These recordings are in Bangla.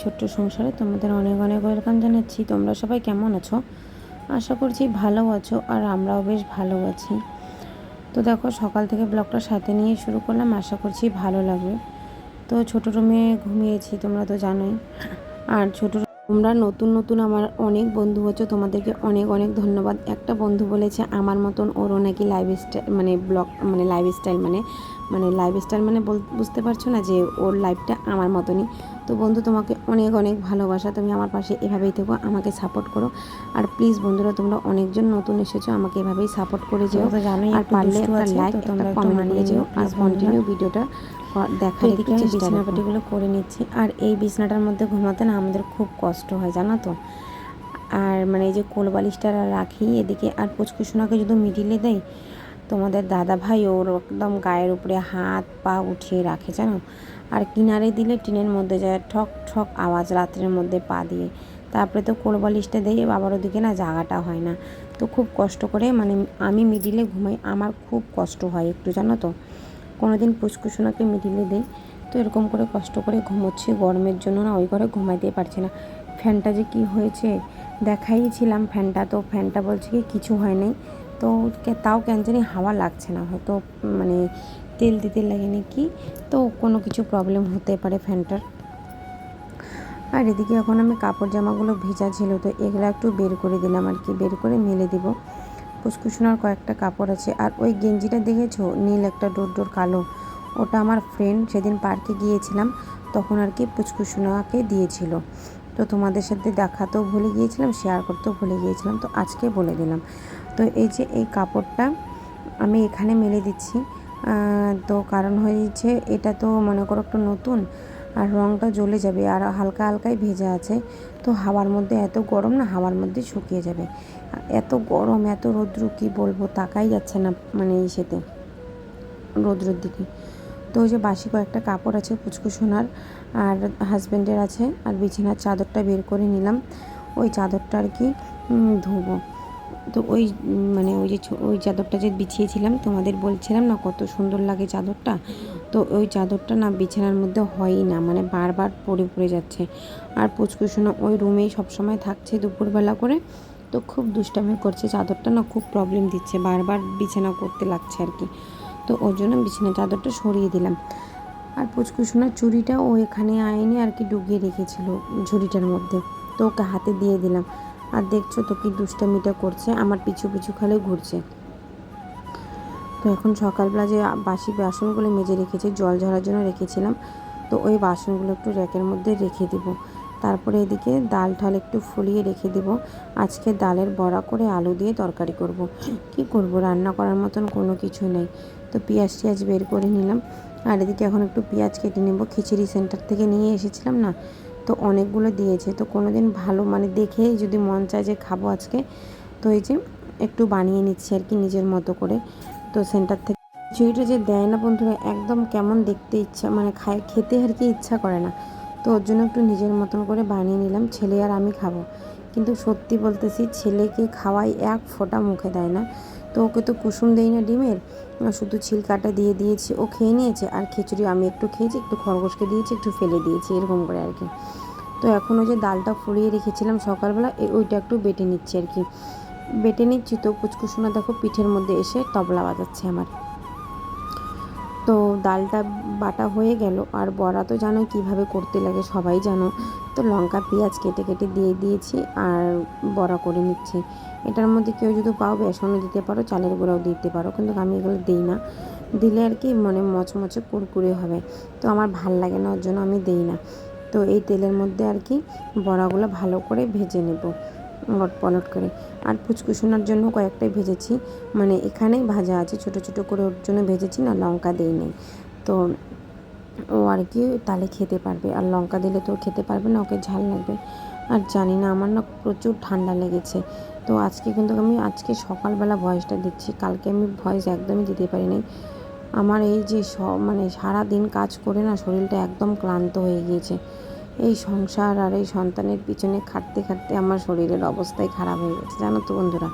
ছোট্ট সংসারে তোমাদের অনেক অনেক ওয়েলকাম জানাচ্ছি। তোমরা সবাই কেমন আছো? আশা করছি ভালো আছো আর আমরাও বেশ ভালো আছি। তো দেখো, সকাল থেকে ব্লগটা সাথে নিয়ে শুরু করলাম। আশা করছি ভালো লাগবে। তো ছোটো রুমে ঘুমিয়েছি, তোমরা তো জানোই। আর ছোটো তোমরা নতুন নতুন আমার অনেক বন্ধু হচ্ছে তোমাদেরকে অনেক অনেক ধন্যবাদ। একটা বন্ধু বলেছে, আমার মতন ওরও নাকি লাইফ স্টাইল মানে ব্লগ মানে লাইফ স্টাইল মানে মানে লাইফ স্টাইল মানে বুঝতে পারছ না যে ওর লাইফটা আমার মতনই। তো বন্ধু তোমাকে অনেক অনেক ভালোবাসা। তুমি আমার পাশে এভাবেই থেকো আমাকে সাপোর্ট করো। আর প্লিজ বন্ধুরা তোমরা অনেকজন নতুন এসেছ আমাকে এভাবেই সাপোর্ট করে যেও। আর পারলে একটা লাইক একটা তোমরা কমেন্ট করে যেও। আর কন্টিনিউ ভিডিওটা দেখার একটু আমি চেষ্টা করে। নিচ্ছি। আর এই বিছনাটার মধ্যে ঘুমাতে না আমাদের খুব কষ্ট হয় জানো তো? আর মানে এই যে কোল বালিশটা রাখি এদিকে। আর পুচকুসোনাকে যদি মিডিলে দেয় তোমাদের দাদা ভাই ওর একদম গায়ের উপরে হাত পা উঠিয়ে রাখে, জানো? আর কিনারে দিলে টিনের মধ্যে যায় ঠক ঠক আওয়াজ রাত্রের মধ্যে পা দিয়ে। তারপরে তো কোল বালিশটা দেয় বাবার ওদিকে না জায়গাটা হয় না। তো খুব কষ্ট করে মানে আমি মিডিলে ঘুমাই, আমার খুব কষ্ট হয় একটু, জানো তো? কোনো দিন পুচকুসোনাকে মিডিলে দেই, তো এরকম করে কষ্ট করে ঘুমোচ্ছি, গরমের জন্য না ওই ঘরে ঘুমাইতে পারছি না। ফ্যানটা যে কি হয়েছে? দেখাইছিলাম ফ্যানটা, তো ফ্যানটা বলছে কি কিছু হয় নাই। তো তাও কেন জানি হাওয়া লাগছে না। হয়তো মানে তেল দিতে লাগেনি কি, তো কোনো কিছু প্রবলেম হতে পারে ফ্যানটার। আর এদিকে এখন আমি কাপড় জামাগুলো ভেজা ছিল, তো এগুলো একটু বের করে দিলাম আর কি, বের করে মেলে দিব। পুষ্কুসোনার কয়েকটা কাপড় আছে, আর ওই গেঞ্জিটা দেখেছ? নীল একটা ডোর ডোর কালো। ওটা আমার ফ্রেন্ড সেদিন পার্কে গিয়েছিলাম, তখন আর কি পুচকুসোনাকে দিয়েছিল। তো তোমাদের সাথে দেখাতেও ভুলে গিয়েছিলাম শেয়ার করতেও ভুলে গিয়েছিলাম, তো আজকে বলে দিলাম। তো এই যে এই কাপড়টা আমি এখানে মেলে দিচ্ছি। তো কারণ হয়েছে এটা তো মনে করো একটু নতুন আর রঙটা জ্বলে যাবে আর হালকা হালকাই ভেজা আছে। তো হাওয়ার মধ্যে এত গরম না, হাওয়ার মধ্যে শুকিয়ে যাবে। এত গরম, এত রৌদ্র, কী বলব? তাকাই যাচ্ছে না মানে ইসেতে রৌদ্রের দিকে। তো ওই যে বাসি কয়েকটা কাপড় আছে পুচকুসোনার আর হাজব্যান্ডের আছে আর বিছানার চাদরটা বের করে নিলাম। ওই চাদরটা আর কি ধোবো। তো ওই মানে ওই যে ওই চাদরটা যে বিছিয়েছিলাম, তোমাদের বলছিলাম না কত সুন্দর লাগে চাদরটা? তো ওই চাদরটা না বিছানার মধ্যে হয়ই না মানে বারবার পড়ে পড়ে যাচ্ছে। আর পুচকুসোনা ওই রুমেই সবসময় থাকছে দুপুরবেলা করে। তো খুব দুষ্টামি করছে, চাদরটা না খুব প্রবলেম দিচ্ছে, বারবার বিছানা করতে লাগছে আর কি। তো ওর জন্য বিছানা চাদরটা সরিয়ে দিলাম। আর পুচকুসোনার চুড়িটা ও এখানে আইনে আর কি, ডুবিয়ে রেখেছিল ঝুড়িটার মধ্যে। তো ওকে হাতে দিয়ে দিলাম। আর দেখছ তো কি দুষ্টামিটা করছে, আমার পিছু পিছু খালি ঘুরছে। তো এখন সকালবেলা যে বাসি বাসনগুলো মেজে রেখেছি, জল ঝরার জন্য রেখেছিলাম, তো ওই বাসনগুলো একটু র্যাকের মধ্যে রেখে দিব। তারপরে এদিকে ডাল ঠাল একটু ফুলিয়ে রেখে দেব। আজকে ডালের বড়া করে আলু দিয়ে তরকারি করব। কি করব? রান্না করার মতন কোনো কিছু নেই। তো পেঁয়াজ টিয়াজ বের করে নিলাম। আর এদিকে এখন একটু পেঁয়াজ কেটে নেব। খিচুড়ি সেন্টার থেকে নিয়ে এসেছিলাম না তো অনেকগুলো দিয়েছে। তো কোনো দিন ভালো মানে দেখে যদি মন চায় যে খাব আজকে, তো এই যে একটু বানিয়ে নিচ্ছি আর কি নিজের মতো করে। তো সেন্টার থেকে খিচুড়িটা যে দেয় না বন্ধুরা, একদম কেমন দেখতে ইচ্ছা মানে খায়, খেতে আর কি ইচ্ছা করে না। তো ওর জন্য একটু নিজের মতন করে বানিয়ে নিলাম, ছেলে আর আমি খাব। কিন্তু সত্যি বলতেছি, ছেলেকে খাওয়াই এক ফোঁটা মুখে দেয় না। তো ওকে তো কুসুম দেই না ডিমের। শুধু ছিলকাটা দিয়ে দিয়েছি। ও খেয়ে নিয়েছে। আর খিচুড়ি আমি একটু খেয়েছি, একটু খরগোশকে দিয়েছি, একটু ফেলে দিয়েছি, এরকম করে আর কি। তো এখন ওই যে ডালটা ফুলিয়ে রেখেছিলাম সকালবেলা ওইটা একটু বেটে নিচ্ছি আর কি। বেটে নিচ্ছি তো কুচকুসোনা দেখো পিঠের মধ্যে এসে তবলা বাজাচ্ছে আমার। তো ডালটা বাটা হয়ে গেল। আর বড়া তো জানো কীভাবে করতে লাগে সবাই জানো। তো লঙ্কা, পেঁয়াজ কেটে কেটে দিয়ে দিয়েছি আর বড়া করে নিচ্ছি। এটার মধ্যে কেউ যদি পাও বেসনও দিতে পারো, চালের গুঁড়াও দিতে পারো, কিন্তু আমি এগুলো দিই না। দিলে আর কি মানে মচমচে কুরকুরে হবে। তো আমার ভালো লাগে না, ওর জন্য আমি দিই না। তো এই তেলের মধ্যে আর কি বড়াগুলো ভালো করে ভেজে নেব। লট পলট করে। আর ফুচকুশোনার জন্য কয়েকটাই ভেজেছি। মানে এখানেই ভাজা আছে, ছোট ছোট করে ওর জন্য ভেজেছি, না লঙ্কা দিই নেই। তো ও আর কি তাহলে খেতে পারবে। আর লঙ্কা দিলে তো খেতে পারবে না, ওকে ঝাল লাগবে। আর জানি না, আমার না প্রচুর ঠান্ডা লেগেছে। তো আজকে কিন্তু আমি, আজকে সকালবেলা ভয়েসটা দিচ্ছি। কালকে আমি ভয়েস একদমই দিতে পারি নাই। আমার এই যে স- মানে সারা দিন কাজ করে না, শরীরটা একদম ক্লান্ত হয়ে গিয়েছে। এই সংসার আর এই সন্তানের পিছনে খাটতে খাটতে আমার শরীরের অবস্থাই খারাপ হয়ে গেছে। জানো তো বন্ধুরা,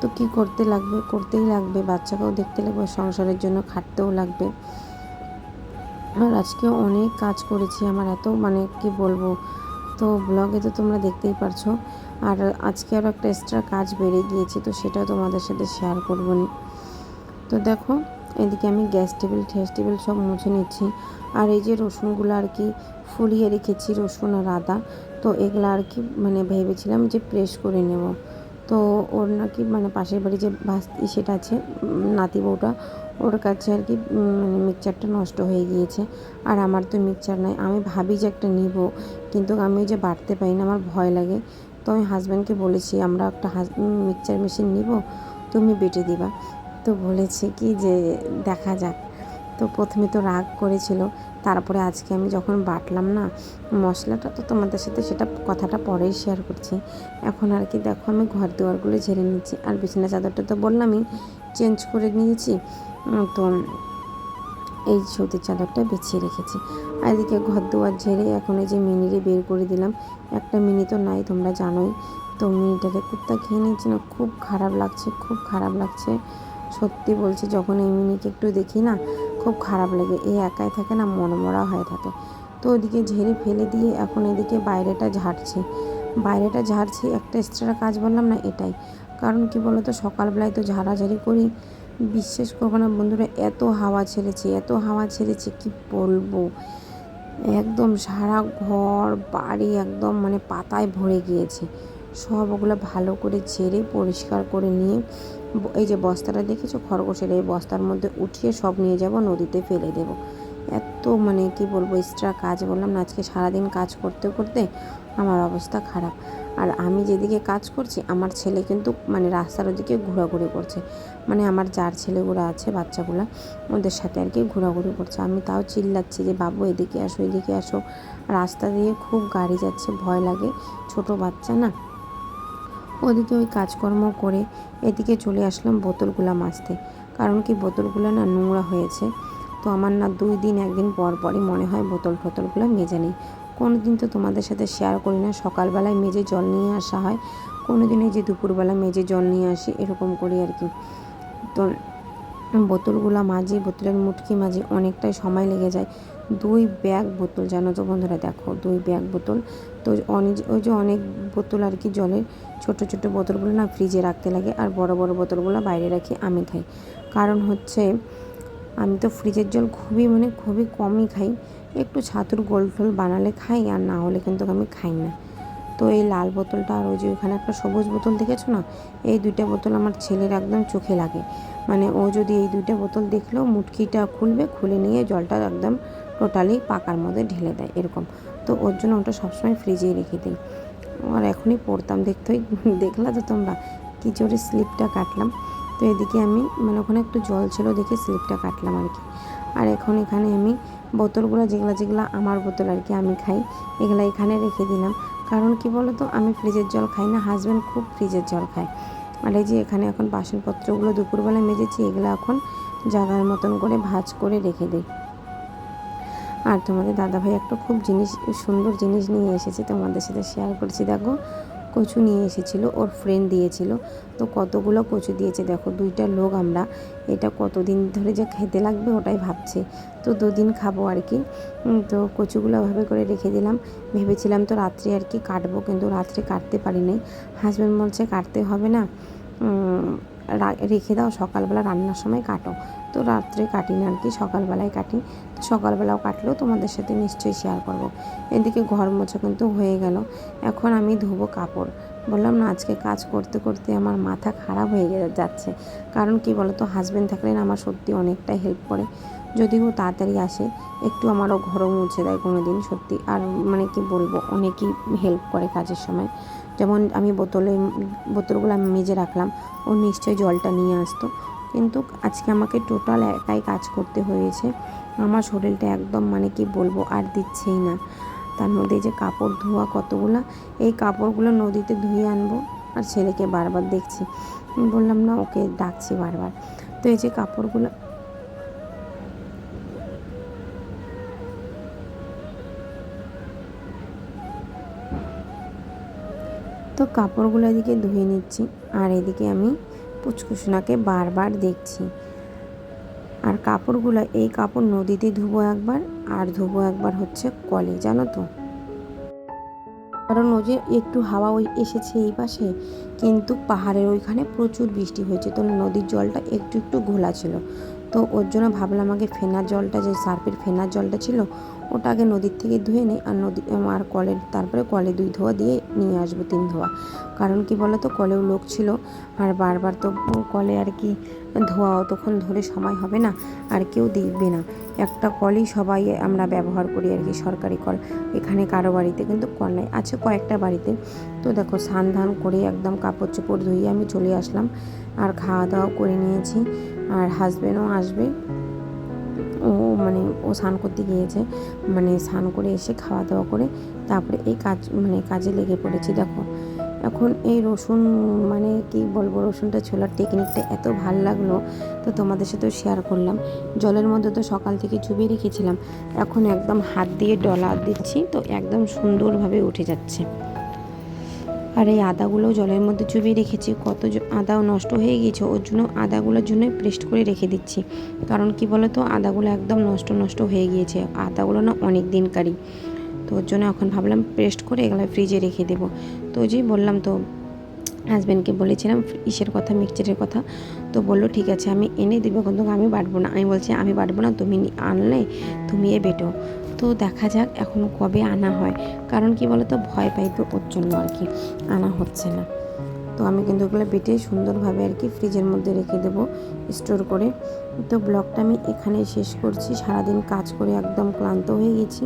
তো কি করতে লাগবে? করতেই লাগবে। বাচ্চাকেও দেখতে লাগবে, সংসারের জন্য খাটতেও লাগবে। আর আজকে অনেক কাজ করেছি আমার, এত মানে কি বলব? তো ব্লগে তো তোমরা দেখতেই পারছ। আর আজকে আরও একটা এক্সট্রা কাজ বেড়ে গিয়েছে, তো সেটাও তোমাদের সাথে শেয়ার করব তো দেখো এদিকে আমি গ্যাস টেবিল ঠ্যাস টেবিল সব মুছে নিচ্ছি। আর এই যে রসুনগুলো আর কি ফুলিয়ে রেখেছি, রসুন আর আদা, তো এগুলো আর কি মানে ভেবেছিলাম যে প্রেস করে নেব। তো ওর নাকি মানে পাশের বাড়ি যে বাস সেটা আছে নাতি বউটা, ওর কাছে আর কি মানে মিক্সচারটা নষ্ট হয়ে গিয়েছে। আর আমার তো মিক্সচার নাই, আমি ভাবি যে একটা নিব, কিন্তু আমি ওই যে বাড়তে পারি না, আমার ভয় লাগে। তো আমি হাজব্যান্ডকে বলেছি, আমরা একটা মিক্সচার মেশিন নিব, তুমি বেটে দিবা। তো বলেছে কি যে দেখা যাক। তো প্রথমে তো রাগ করেছিল, তারপরে আজকে আমি যখন বাটলাম না, মশলাটা তো তোমাদের সাথে সেটা কথাটা পরেই শেয়ার করছি। এখন আর কি দেখো, আমি ঘর দুয়ারগুলো ঝেড়ে নিচ্ছি, আর বিছানা চাদরটা তো বললামই চেঞ্জ করে নিয়েছি। তো এই সৌদির চাদরটা বিছিয়ে রেখেছি। আর এদিকে ঘর দুয়ার ঝেড়ে এখন এই যে মিনিরে বের করে দিলাম, একটা মিনি তো নাই, তোমরা জানোই। তো মিনিটাকে কুত্তা খেয়ে নিয়েছি না, খুব খারাপ লাগছে, খুব খারাপ লাগছে। সত্যি বলছি, যখন এই মিনিকে একটু দেখি না, খুব খারাপ লাগে। এই একাই থাকে না, মনমরা হয়ে থাকে। তো ওদিকে ঝেড়ে ফেলে দিয়ে এখন এদিকে বাইরেটা ঝাড়ছি। বাইরেটা ঝাড়ছি, একটা এক্সট্রা কাজ বললাম না, এটাই। কারণ কি বলতো, সকালবেলায় তো ঝাড়াঝাড়ি করি। বিশ্বাস করব না বন্ধুরা, এত হাওয়া ছেড়েছে, এত হাওয়া ছেড়েছে, কি বলব? একদম সারা ঘর, বাড়ি একদম মানে পাতায় ভরে গিয়েছে। সব ওগুলো ভালো করে ঝেড়ে, পরিষ্কার করে নিয়ে এই যে বস্তাটা দেখেছ? খরগোশের এই বস্তার মধ্যে উঠিয়ে সব নিয়ে যাব, নদীতে ফেলে দেব। এত মানে কি বলব এক্সট্রা কাজ বললাম না, আজকে সারাদিন কাজ করতে করতে আমার অবস্থা খারাপ। আর আমি যেদিকে কাজ করছি, আমার ছেলে কিন্তু মানে রাস্তার ওদিকে ঘোরাঘুরি করছে। মানে আমার যার ছেলেগুলো আছে, বাচ্চাগুলো, ওদের সাথে আর কি ঘোরাঘুরি করছে। আমি তাও চিল্লাচ্ছি যে, বাবু, এদিকে আসো এদিকে আসো। রাস্তা দিয়ে খুব গাড়ি যাচ্ছে, ভয় লাগে। ছোট বাচ্চা না ওদিকে ওই কাজকর্ম করে এদিকে চলে আসলাম বোতলগুলো মাজতে। কারণ কি বোতলগুলো না নোংরা হয়েছে। তো আমার না দুই দিন একদিন পর পরই মনে হয় বোতল টোতলগুলো মেজে নেই। কোনো দিন তো তোমাদের সাথে শেয়ার করি না, সকালবেলায় মেজে জল নিয়ে আসা হয়। কোনো দিন যে দুপুরবেলা মেজে জল নিয়ে আসি, এরকম করি আর কি। তো বোতলগুলো মাজি, বোতলের মুটকি মাজি, অনেকটাই সময় লেগে যায়। দুই ব্যাগ বোতল জানো তো বন্ধুরা, দেখো, দুই ব্যাগ বোতল। তো অনেক ওই যে অনেক বোতল আর কি জলের ছোট ছোট বোতলগুলো না ফ্রিজে রাখতে লাগে আর বড় বড় বোতলগুলো বাইরে রাখি আমি খাই। কারণ হচ্ছে আমি তো ফ্রিজের জল খুবই মানে খুবই কমই খাই। একটু ছাতুর গোল টোল বানালে খাই আর না হলে কিন্তু আমি খাই না। তো এই লাল বোতলটা আর ওই যে ওখানে একটা সবুজ বোতল দেখেছ না? এই দুইটা বোতল আমার ছেলের একদম চোখে লাগে। মানে ও যদি এই দুইটা বোতল দেখলেও মুটকিটা খুলবে, খুলে নিয়ে জলটা একদম টোটালি পাকার মধ্যে ঢেলে দেয়, এরকম। তো ওর জন্য ওটা সবসময় ফ্রিজেই রেখে দিই। আর এখনই পড়তাম দেখতেই দেখলা তো তোমরা, কি জোরে স্লিপটা কাটলাম। তো এদিকে আমি মানে ওখানে একটু জল ছিল দেখে স্লিপটা কাটলাম আর কি। আর এখন এখানে আমি বোতলগুলো যেগুলো যেগুলো আমার বোতল আর কি আমি খাই, এগুলো এখানে রেখে দিলাম। কারণ কি বলো তো আমি ফ্রিজের জল খাই না, হাজব্যান্ড খুব ফ্রিজের জল খায়। আর এই যে এখানে এখন বাসনপত্রগুলো দুপুরবেলা মেজেছি, এগুলো এখন জাগার মতন করে ভাজ করে রেখে দিই। আর তোমাদের দাদাভাই একটা খুব জিনিস, সুন্দর জিনিস নিয়ে এসেছে তোমাদের সাথে শেয়ার করছি। দেখো, কচু নিয়ে এসেছিল, ওর ফ্রেন্ড দিয়েছিল। তো কতগুলো কচু দিয়েছে দেখো, দুইটা লোক আমরা। এটা কতদিন ধরে যে খেতে লাগবে ওটাই ভাবছে। তো দুদিন খাব আর কি। তো কচুগুলো ভাবে করে রেখে দিলাম। ভেবেছিলাম তো রাত্রে আর কি কাটবো, কিন্তু রাত্রে কাটতে পারি নাই হাজব্যান্ড বলছে কাটতে হবে না। রেখে দাও, সকালবেলা রান্নার সময় কাটো। তো রাত্রে কাটি না আর কি, সকালবেলায় কাটি। তো সকালবেলাও কাটলেও তোমাদের সাথে নিশ্চয়ই শেয়ার করব। এদিকে ঘর মোছা কিন্তু হয়ে গেল। এখন আমি ধুবো কাপড়। বললাম, না, আজকে কাজ করতে করতে আমার মাথা খারাপ হয়ে যাচ্ছে। কারণ কি বলতো হাজব্যান্ড থাকলে না আমার সত্যি অনেকটাই হেল্প করে। যদিও তাড়াতাড়ি আসে, একটু আমারও ঘরও মুছে দেয় কোনো দিন সত্যি। আর মানে কি বলব, অনেকই হেল্প করে কাজের সময়। যেমন আমি বোতলে, বোতলগুলো আমি মেজে রাখলাম, ও নিশ্চয়ই জলটা নিয়ে আসতো। কিন্তু আজকে আমাকে টোটাল একাই কাজ করতে হয়েছে। আমার শরীরটা একদম মানে কি বলব, আর দিচ্ছেই না। তার মধ্যে যে কাপড় ধোয়া কতগুলো, এই কাপড়গুলো নদীতে ধুয়ে আনব, আর ছেলেকে বারবার দেখছি। বললাম, না, ওকে ডাকছি বারবার। তো এই যে কাপড়গুলো তো কাপড়গুলো এদিকে ধুয়ে নিচ্ছি আর এদিকে আমি পুচকুসোনাকে বারবার দেখছি। আর কাপড়গুলো, এই কাপড় নদীতে ধুবো একবার আর ধুবো একবার হচ্ছে কলে, জানো তো? কারণ ওই যে একটু হাওয়া ওই এসেছে এই পাশে, কিন্তু পাহাড়ের ওইখানে প্রচুর বৃষ্টি হয়েছে, তো নদীর জলটা একটু একটু ঘোলা ছিল। তো ওর জন্য ভাবলাম আগে ফেনার জলটা, যে সার্ফের ফেনার জলটা ছিল, ওটা আগে নদীর থেকে ধুয়ে নিই আর নদী আর কলের, তারপরে কলে দুই ধোয়া দিয়ে নিয়ে আসব তিন ধোয়া। কারণ কি বলো তো কলেও লোক ছিল, আর বারবার তো কলে আর কি ধোয়া অতক্ষণ ধরে সময় হবে না, আর কেউ দেখবে না। একটা কলই সবাই আমরা ব্যবহার করি আর কি, সরকারি কল। এখানে কারও বাড়িতে কিন্তু কল নাই, আছে কয়েকটা বাড়িতে। তো দেখো স্নান ধান করে একদম কাপড় চোপড় ধুয়ে আমি চলে আসলাম, আর খাওয়া দাওয়া করে নিয়েছি। আর হাজব্যান্ডও আসবে। ও মানে ও স্নান করতে গিয়েছে। মানে স্নান করে এসে খাওয়া দাওয়া করে তারপরে এই কাজ মানে কাজে লেগে পড়েছি। দেখো, এখন এই রসুন মানে কি বলব, রসুনটা ছোলার টেকনিকটা এত ভালো লাগল। তো তোমাদের সাথেও শেয়ার করলাম। জলের মধ্যে তো সকাল থেকে চুবিয়ে রেখেছিলাম। এখন একদম হাত দিয়ে ডলা দিচ্ছি, তো একদম সুন্দরভাবে উঠে যাচ্ছে। আর এই আদাগুলো জলের মধ্যে চুবিয়ে রেখেছি। কত আদাও নষ্ট হয়ে গিয়েছে। ওর জন্য আদাগুলোর জন্য পেস্ট করে রেখে দিচ্ছি। কারণ কি বলো তো আদাগুলো একদম নষ্ট নষ্ট হয়ে গিয়েছে। আদাগুলো না অনেক দিনকারই তো ওর জন্য এখন ভাবলাম পেস্ট করে এগুলো ফ্রিজে রেখে দেবো। তো যে বললাম তো হাজব্যান্ডকে বলেছিলাম, ইসের কথা, মিক্সচারের কথা। তো বলল, ঠিক আছে, আমি এনে দেবো, কিন্তু আমি বাটবো না। আমি বলছি, আমি বাটবো না, তুমি আনলে তুমি এ বেটো। তো দেখা যাক এখন কবে আনা হয়। কারণ কি বলো তো ভয় পাই তো ওর জন্য আর কি, আনা হচ্ছে না। তো আমি কিন্তু ওগুলো বেটে সুন্দরভাবে আর কি ফ্রিজের মধ্যে রেখে দেবো, স্টোর করে। তো ব্লগটা আমি এখানে শেষ করছি। সারাদিন কাজ করে একদম ক্লান্ত হয়ে গেছি।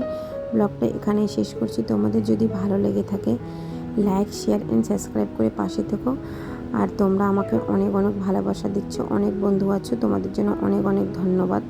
ব্লগটা এখানে শেষ করছি। তোমাদের যদি ভালো লেগে থাকে, লাইক, শেয়ার অ্যান্ড সাবস্ক্রাইব করে পাশে থেকো। আর তোমরা আমাকে অনেক অনেক ভালোবাসা দিচ্ছ, অনেক বন্ধু আছো, তোমাদের জন্য অনেক অনেক ধন্যবাদ।